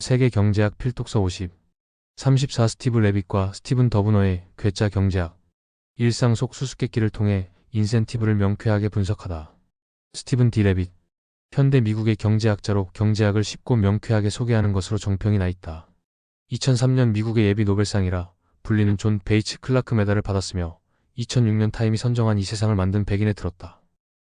세계 경제학 필독서 50 34 스티브 레빗과 스티븐 더브너의 괴짜 경제학 일상 속 수수께끼를 통해 인센티브를 명쾌하게 분석하다. 스티븐 디 레빗 현대 미국의 경제학자로 경제학을 쉽고 명쾌하게 소개하는 것으로 정평이 나 있다. 2003년 미국의 예비 노벨상이라 불리는 존 베이츠 클라크 메달을 받았으며 2006년 타임이 선정한 이 세상을 만든 백인에 들었다.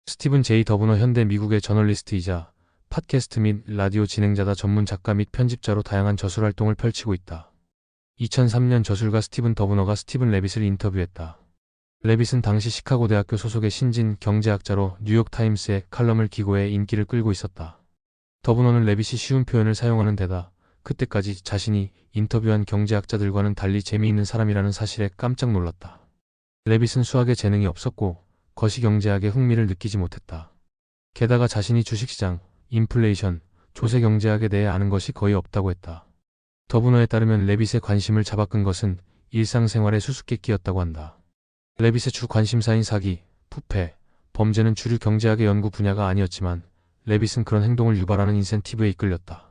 스티븐 제이 더브너 현대 미국의 저널리스트이자 팟캐스트 및 라디오 진행자다 전문 작가 및 편집자로 다양한 저술 활동을 펼치고 있다. 2003년 저술가 스티븐 더브너가 스티븐 레빗을 인터뷰했다. 레빗은 당시 시카고 대학교 소속의 신진 경제학자로 뉴욕타임스의 칼럼을 기고해 인기를 끌고 있었다. 더브너는 레빗이 쉬운 표현을 사용하는 데다 그때까지 자신이 인터뷰한 경제학자들과는 달리 재미있는 사람이라는 사실에 깜짝 놀랐다. 레빗은 수학에 재능이 없었고 거시경제학에 흥미를 느끼지 못했다. 게다가 자신이 주식시장, 인플레이션, 조세 경제학에 대해 아는 것이 거의 없다고 했다. 더브너에 따르면 레빗의 관심을 잡아끈 것은 일상생활의 수수께끼였다고 한다. 레빗의 주 관심사인 사기, 부패, 범죄는 주류 경제학의 연구 분야가 아니었지만 레빗은 그런 행동을 유발하는 인센티브에 이끌렸다.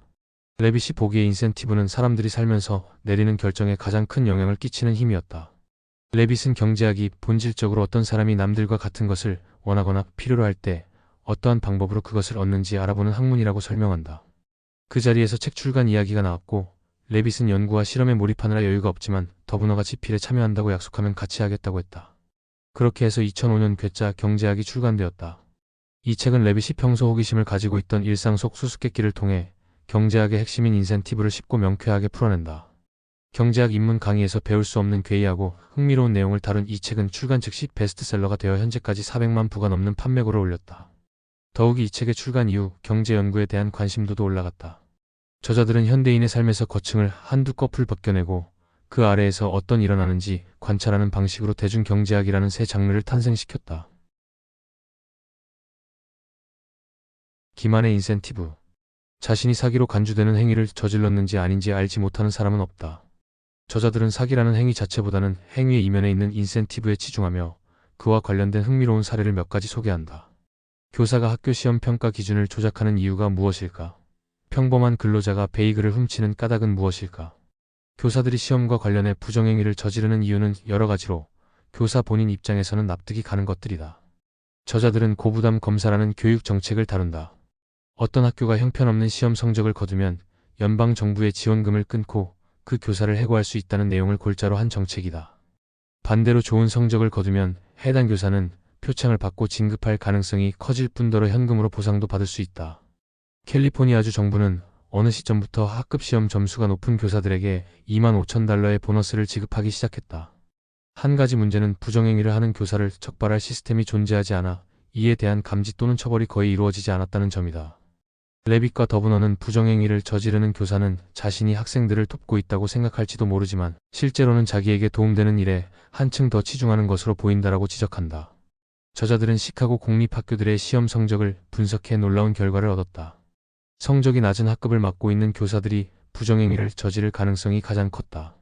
레빗이 보기에 인센티브는 사람들이 살면서 내리는 결정에 가장 큰 영향을 끼치는 힘이었다. 레빗은 경제학이 본질적으로 어떤 사람이 남들과 같은 것을 원하거나 필요로 할 때 어떠한 방법으로 그것을 얻는지 알아보는 학문이라고 설명한다. 그 자리에서 책 출간 이야기가 나왔고 레빗은 연구와 실험에 몰입하느라 여유가 없지만 더브너가 집필에 참여한다고 약속하면 같이 하겠다고 했다. 그렇게 해서 2005년 괴짜 경제학이 출간되었다. 이 책은 레빗이 평소 호기심을 가지고 있던 일상 속 수수께끼를 통해 경제학의 핵심인 인센티브를 쉽고 명쾌하게 풀어낸다. 경제학 입문 강의에서 배울 수 없는 괴이하고 흥미로운 내용을 다룬 이 책은 출간 즉시 베스트셀러가 되어 현재까지 400만 부가 넘는 판매고를 올렸다. 더욱이 이 책의 출간 이후 경제 연구에 대한 관심도도 올라갔다. 저자들은 현대인의 삶에서 거층을 한두 꺼풀 벗겨내고 그 아래에서 어떤 일어나는지 관찰하는 방식으로 대중경제학이라는 새 장르를 탄생시켰다. 기만의 인센티브 자신이 사기로 간주되는 행위를 저질렀는지 아닌지 알지 못하는 사람은 없다. 저자들은 사기라는 행위 자체보다는 행위의 이면에 있는 인센티브에 치중하며 그와 관련된 흥미로운 사례를 몇 가지 소개한다. 교사가 학교 시험 평가 기준을 조작하는 이유가 무엇일까? 평범한 근로자가 베이글을 훔치는 까닭은 무엇일까? 교사들이 시험과 관련해 부정행위를 저지르는 이유는 여러 가지로 교사 본인 입장에서는 납득이 가는 것들이다. 저자들은 고부담 검사라는 교육 정책을 다룬다. 어떤 학교가 형편없는 시험 성적을 거두면 연방 정부의 지원금을 끊고 그 교사를 해고할 수 있다는 내용을 골자로 한 정책이다. 반대로 좋은 성적을 거두면 해당 교사는 표창을 받고 진급할 가능성이 커질 뿐더러 현금으로 보상도 받을 수 있다. 캘리포니아주 정부는 어느 시점부터 학급 시험 점수가 높은 교사들에게 2만 5천 달러의 보너스를 지급하기 시작했다. 한 가지 문제는 부정행위를 하는 교사를 적발할 시스템이 존재하지 않아 이에 대한 감지 또는 처벌이 거의 이루어지지 않았다는 점이다. 레빗과 더브너는 부정행위를 저지르는 교사는 자신이 학생들을 돕고 있다고 생각할지도 모르지만 실제로는 자기에게 도움되는 일에 한층 더 치중하는 것으로 보인다라고 지적한다. 저자들은 시카고 공립학교들의 시험 성적을 분석해 놀라운 결과를 얻었다. 성적이 낮은 학급을 맡고 있는 교사들이 부정행위를 저지를 가능성이 가장 컸다.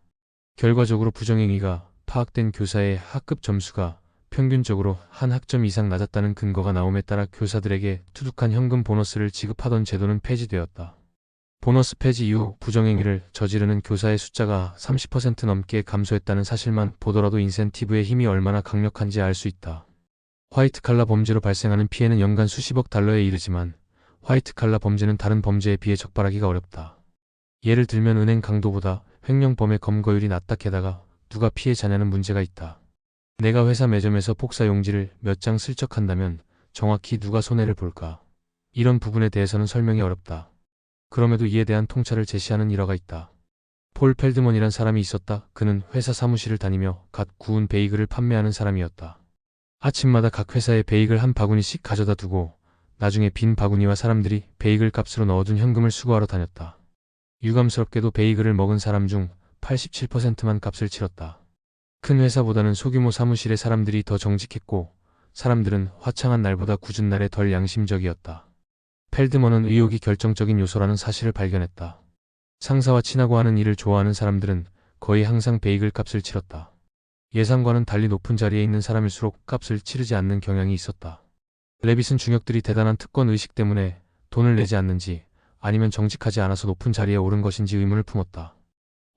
결과적으로 부정행위가 파악된 교사의 학급 점수가 평균적으로 한 학점 이상 낮았다는 근거가 나옴에 따라 교사들에게 투둑한 현금 보너스를 지급하던 제도는 폐지되었다. 보너스 폐지 이후 부정행위를 저지르는 교사의 숫자가 30% 넘게 감소했다는 사실만 보더라도 인센티브의 힘이 얼마나 강력한지 알 수 있다. 화이트 칼라 범죄로 발생하는 피해는 연간 수십억 달러에 이르지만 화이트 칼라 범죄는 다른 범죄에 비해 적발하기가 어렵다. 예를 들면 은행 강도보다 횡령범의 검거율이 낮다 게다가 누가 피해 자냐는 문제가 있다. 내가 회사 매점에서 폭사 용지를 몇 장 슬쩍 한다면 정확히 누가 손해를 볼까? 이런 부분에 대해서는 설명이 어렵다. 그럼에도 이에 대한 통찰을 제시하는 일화가 있다. 폴 펠드먼이란 사람이 있었다. 그는 회사 사무실을 다니며 갓 구운 베이글을 판매하는 사람이었다. 아침마다 각 회사에 베이글 한 바구니씩 가져다 두고 나중에 빈 바구니와 사람들이 베이글 값으로 넣어둔 현금을 수거하러 다녔다. 유감스럽게도 베이글을 먹은 사람 중 87%만 값을 치렀다. 큰 회사보다는 소규모 사무실의 사람들이 더 정직했고 사람들은 화창한 날보다 굳은 날에 덜 양심적이었다. 펠드먼은 의욕이 결정적인 요소라는 사실을 발견했다. 상사와 친하고 하는 일을 좋아하는 사람들은 거의 항상 베이글 값을 치렀다. 예상과는 달리 높은 자리에 있는 사람일수록 값을 치르지 않는 경향이 있었다. 레빗은 중역들이 대단한 특권 의식 때문에 돈을 내지 않는지 아니면 정직하지 않아서 높은 자리에 오른 것인지 의문을 품었다.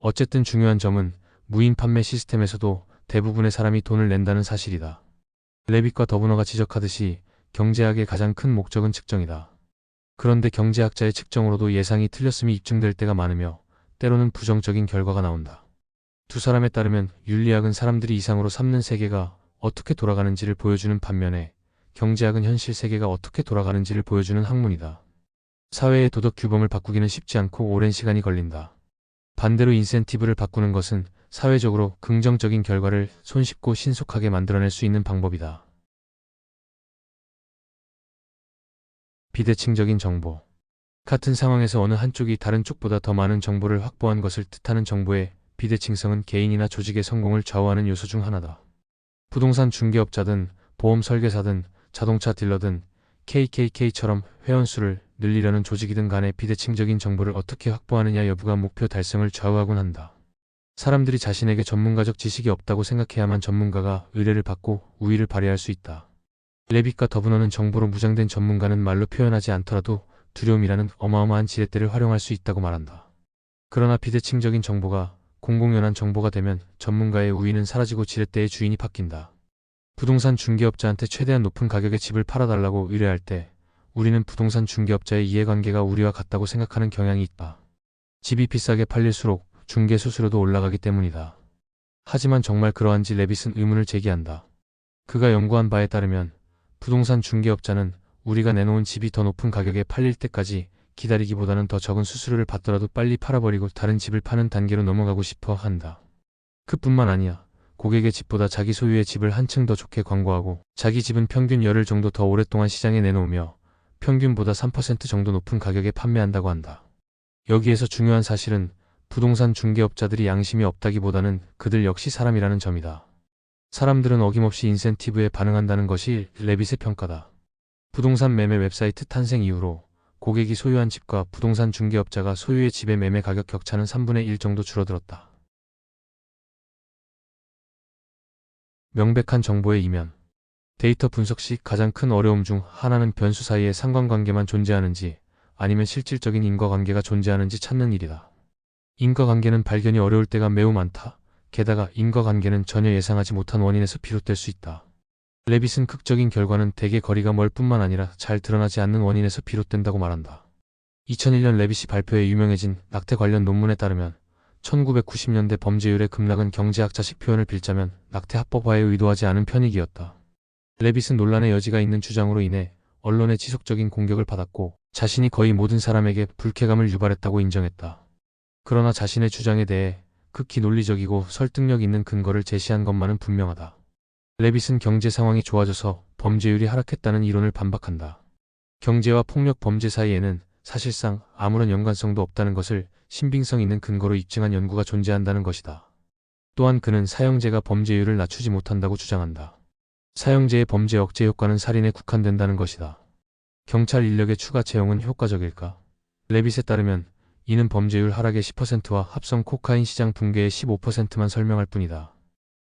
어쨌든 중요한 점은 무인 판매 시스템에서도 대부분의 사람이 돈을 낸다는 사실이다. 레빗과 더브너가 지적하듯이 경제학의 가장 큰 목적은 측정이다. 그런데 경제학자의 측정으로도 예상이 틀렸음이 입증될 때가 많으며 때로는 부정적인 결과가 나온다. 두 사람에 따르면 윤리학은 사람들이 이상으로 삼는 세계가 어떻게 돌아가는지를 보여주는 반면에 경제학은 현실 세계가 어떻게 돌아가는지를 보여주는 학문이다. 사회의 도덕 규범을 바꾸기는 쉽지 않고 오랜 시간이 걸린다. 반대로 인센티브를 바꾸는 것은 사회적으로 긍정적인 결과를 손쉽고 신속하게 만들어낼 수 있는 방법이다. 비대칭적인 정보. 같은 상황에서 어느 한쪽이 다른 쪽보다 더 많은 정보를 확보한 것을 뜻하는 정보의 비대칭성은 개인이나 조직의 성공을 좌우하는 요소 중 하나다. 부동산 중개업자든 보험 설계사든 자동차 딜러든 KKK처럼 회원수를 늘리려는 조직이든 간에 비대칭적인 정보를 어떻게 확보하느냐 여부가 목표 달성을 좌우하곤 한다. 사람들이 자신에게 전문가적 지식이 없다고 생각해야만 전문가가 의뢰를 받고 우위를 발휘할 수 있다. 레빗과 더브너는 정보로 무장된 전문가는 말로 표현하지 않더라도 두려움이라는 어마어마한 지렛대를 활용할 수 있다고 말한다. 그러나 비대칭적인 정보가 공공연한 정보가 되면 전문가의 우위는 사라지고 지렛대의 주인이 바뀐다. 부동산 중개업자한테 최대한 높은 가격에 집을 팔아달라고 의뢰할 때 우리는 부동산 중개업자의 이해관계가 우리와 같다고 생각하는 경향이 있다. 집이 비싸게 팔릴수록 중개 수수료도 올라가기 때문이다. 하지만 정말 그러한지 레빗은 의문을 제기한다. 그가 연구한 바에 따르면 부동산 중개업자는 우리가 내놓은 집이 더 높은 가격에 팔릴 때까지 기다리기보다는 더 적은 수수료를 받더라도 빨리 팔아버리고 다른 집을 파는 단계로 넘어가고 싶어 한다. 그뿐만 아니야. 고객의 집보다 자기 소유의 집을 한층 더 좋게 광고하고 자기 집은 평균 열흘 정도 더 오랫동안 시장에 내놓으며 평균보다 3% 정도 높은 가격에 판매한다고 한다. 여기에서 중요한 사실은 부동산 중개업자들이 양심이 없다기보다는 그들 역시 사람이라는 점이다. 사람들은 어김없이 인센티브에 반응한다는 것이 레빗의 평가다. 부동산 매매 웹사이트 탄생 이후로 고객이 소유한 집과 부동산 중개업자가 소유의 집의 매매 가격 격차는 3분의 1 정도 줄어들었다. 명백한 정보의 이면. 데이터 분석 시 가장 큰 어려움 중 하나는 변수 사이에 상관관계만 존재하는지 아니면 실질적인 인과관계가 존재하는지 찾는 일이다. 인과관계는 발견이 어려울 때가 매우 많다. 게다가 인과관계는 전혀 예상하지 못한 원인에서 비롯될 수 있다. 레빗은 극적인 결과는 대개 거리가 멀 뿐만 아니라 잘 드러나지 않는 원인에서 비롯된다고 말한다. 2001년 레빗이 발표해 유명해진 낙태 관련 논문에 따르면 1990년대 범죄율의 급락은 경제학자식 표현을 빌자면 낙태 합법화에 의도하지 않은 편익이었다. 레빗은 논란의 여지가 있는 주장으로 인해 언론의 지속적인 공격을 받았고 자신이 거의 모든 사람에게 불쾌감을 유발했다고 인정했다. 그러나 자신의 주장에 대해 극히 논리적이고 설득력 있는 근거를 제시한 것만은 분명하다. 레빗은 경제 상황이 좋아져서 범죄율이 하락했다는 이론을 반박한다. 경제와 폭력 범죄 사이에는 사실상 아무런 연관성도 없다는 것을 신빙성 있는 근거로 입증한 연구가 존재한다는 것이다. 또한 그는 사형제가 범죄율을 낮추지 못한다고 주장한다. 사형제의 범죄 억제 효과는 살인에 국한된다는 것이다. 경찰 인력의 추가 채용은 효과적일까? 레빗에 따르면 이는 범죄율 하락의 10%와 합성 코카인 시장 붕괴의 15%만 설명할 뿐이다.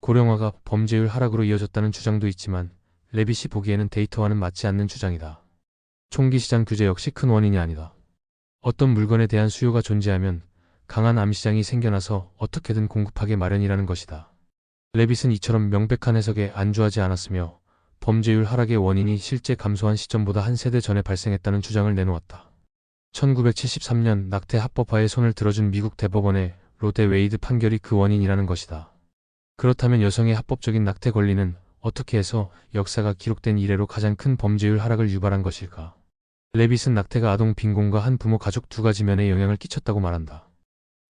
고령화가 범죄율 하락으로 이어졌다는 주장도 있지만 레빗이 보기에는 데이터와는 맞지 않는 주장이다. 총기 시장 규제 역시 큰 원인이 아니다. 어떤 물건에 대한 수요가 존재하면 강한 암시장이 생겨나서 어떻게든 공급하게 마련이라는 것이다. 레빗은 이처럼 명백한 해석에 안주하지 않았으며 범죄율 하락의 원인이 실제 감소한 시점보다 한 세대 전에 발생했다는 주장을 내놓았다. 1973년 낙태 합법화에 손을 들어준 미국 대법원의 로데 웨이드 판결이 그 원인이라는 것이다. 그렇다면 여성의 합법적인 낙태 권리는 어떻게 해서 역사가 기록된 이래로 가장 큰 범죄율 하락을 유발한 것일까? 레빗은 낙태가 아동 빈곤과 한 부모 가족 두 가지 면에 영향을 끼쳤다고 말한다.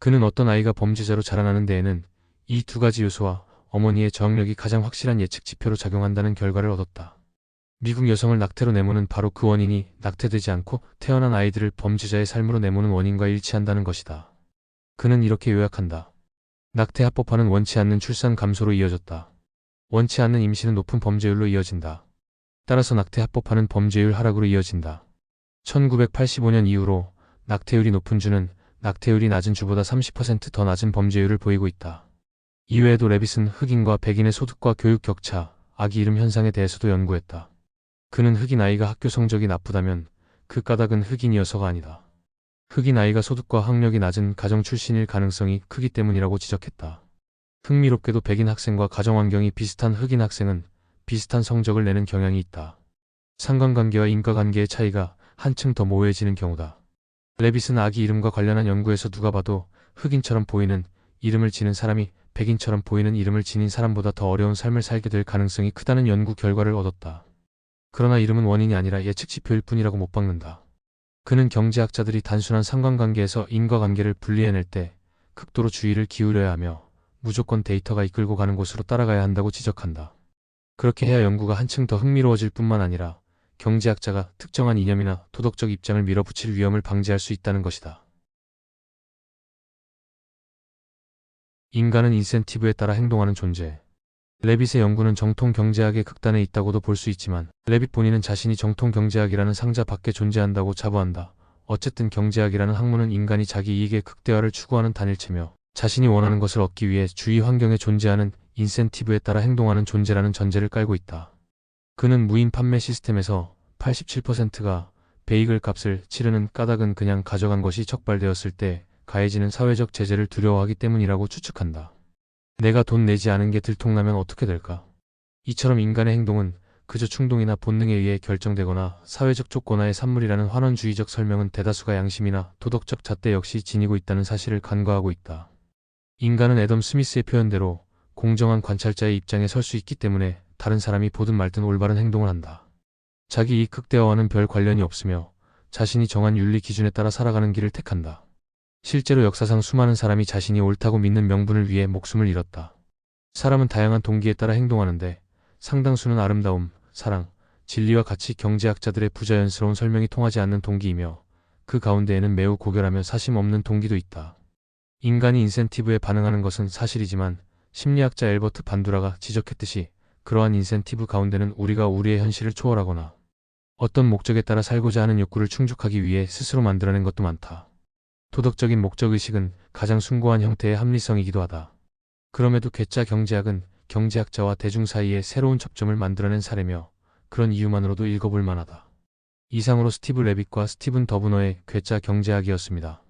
그는 어떤 아이가 범죄자로 자라나는 데에는 이 두 가지 요소와 어머니의 저항력이 가장 확실한 예측 지표로 작용한다는 결과를 얻었다. 미국 여성을 낙태로 내모는 바로 그 원인이 낙태되지 않고 태어난 아이들을 범죄자의 삶으로 내모는 원인과 일치한다는 것이다. 그는 이렇게 요약한다. 낙태 합법화는 원치 않는 출산 감소로 이어졌다. 원치 않는 임신은 높은 범죄율로 이어진다. 따라서 낙태 합법화는 범죄율 하락으로 이어진다. 1985년 이후로 낙태율이 높은 주는 낙태율이 낮은 주보다 30%더 낮은 범죄율을 보이고 있다. 이외에도 레빗은 흑인과 백인의 소득과 교육 격차, 아기 이름 현상에 대해서도 연구했다. 그는 흑인 아이가 학교 성적이 나쁘다면 그 까닭은 흑인이어서가 아니다. 흑인 아이가 소득과 학력이 낮은 가정 출신일 가능성이 크기 때문이라고 지적했다. 흥미롭게도 백인 학생과 가정 환경이 비슷한 흑인 학생은 비슷한 성적을 내는 경향이 있다. 상관관계와 인과관계의 차이가 한층 더 모호해지는 경우다. 레빗은 아기 이름과 관련한 연구에서 누가 봐도 흑인처럼 보이는 이름을 지는 사람이 백인처럼 보이는 이름을 지닌 사람보다 더 어려운 삶을 살게 될 가능성이 크다는 연구 결과를 얻었다. 그러나 이름은 원인이 아니라 예측지표일 뿐이라고 못 박는다. 그는 경제학자들이 단순한 상관관계에서 인과관계를 분리해낼 때 극도로 주의를 기울여야 하며 무조건 데이터가 이끌고 가는 곳으로 따라가야 한다고 지적한다. 그렇게 해야 연구가 한층 더 흥미로워질 뿐만 아니라 경제학자가 특정한 이념이나 도덕적 입장을 밀어붙일 위험을 방지할 수 있다는 것이다. 인간은 인센티브에 따라 행동하는 존재. 레빗의 연구는 정통 경제학의 극단에 있다고도 볼 수 있지만 레빗 본인은 자신이 정통 경제학이라는 상자 밖에 존재한다고 자부한다. 어쨌든 경제학이라는 학문은 인간이 자기 이익의 극대화를 추구하는 단일체며 자신이 원하는 것을 얻기 위해 주위 환경에 존재하는 인센티브에 따라 행동하는 존재라는 전제를 깔고 있다. 그는 무인 판매 시스템에서 87%가 베이글 값을 치르는 까닭은 그냥 가져간 것이 적발되었을 때 가해지는 사회적 제재를 두려워하기 때문이라고 추측한다. 내가 돈 내지 않은 게 들통나면 어떻게 될까? 이처럼 인간의 행동은 그저 충동이나 본능에 의해 결정되거나 사회적 조건하의 산물이라는 환원주의적 설명은 대다수가 양심이나 도덕적 잣대 역시 지니고 있다는 사실을 간과하고 있다. 인간은 애덤 스미스의 표현대로 공정한 관찰자의 입장에 설 수 있기 때문에 다른 사람이 보든 말든 올바른 행동을 한다. 자기 이익 극대화와는 별 관련이 없으며 자신이 정한 윤리 기준에 따라 살아가는 길을 택한다. 실제로 역사상 수많은 사람이 자신이 옳다고 믿는 명분을 위해 목숨을 잃었다. 사람은 다양한 동기에 따라 행동하는데 상당수는 아름다움, 사랑, 진리와 가치 경제학자들의 부자연스러운 설명이 통하지 않는 동기이며 그 가운데에는 매우 고결하며 사심 없는 동기도 있다. 인간이 인센티브에 반응하는 것은 사실이지만 심리학자 엘버트 반두라가 지적했듯이 그러한 인센티브 가운데는 우리가 우리의 현실을 초월하거나 어떤 목적에 따라 살고자 하는 욕구를 충족하기 위해 스스로 만들어낸 것도 많다. 도덕적인 목적의식은 가장 숭고한 형태의 합리성이기도 하다. 그럼에도 괴짜 경제학은 경제학자와 대중 사이에 새로운 접점을 만들어낸 사례며 그런 이유만으로도 읽어볼 만하다. 이상으로 스티브 레빗과 스티븐 더브너의 괴짜 경제학이었습니다.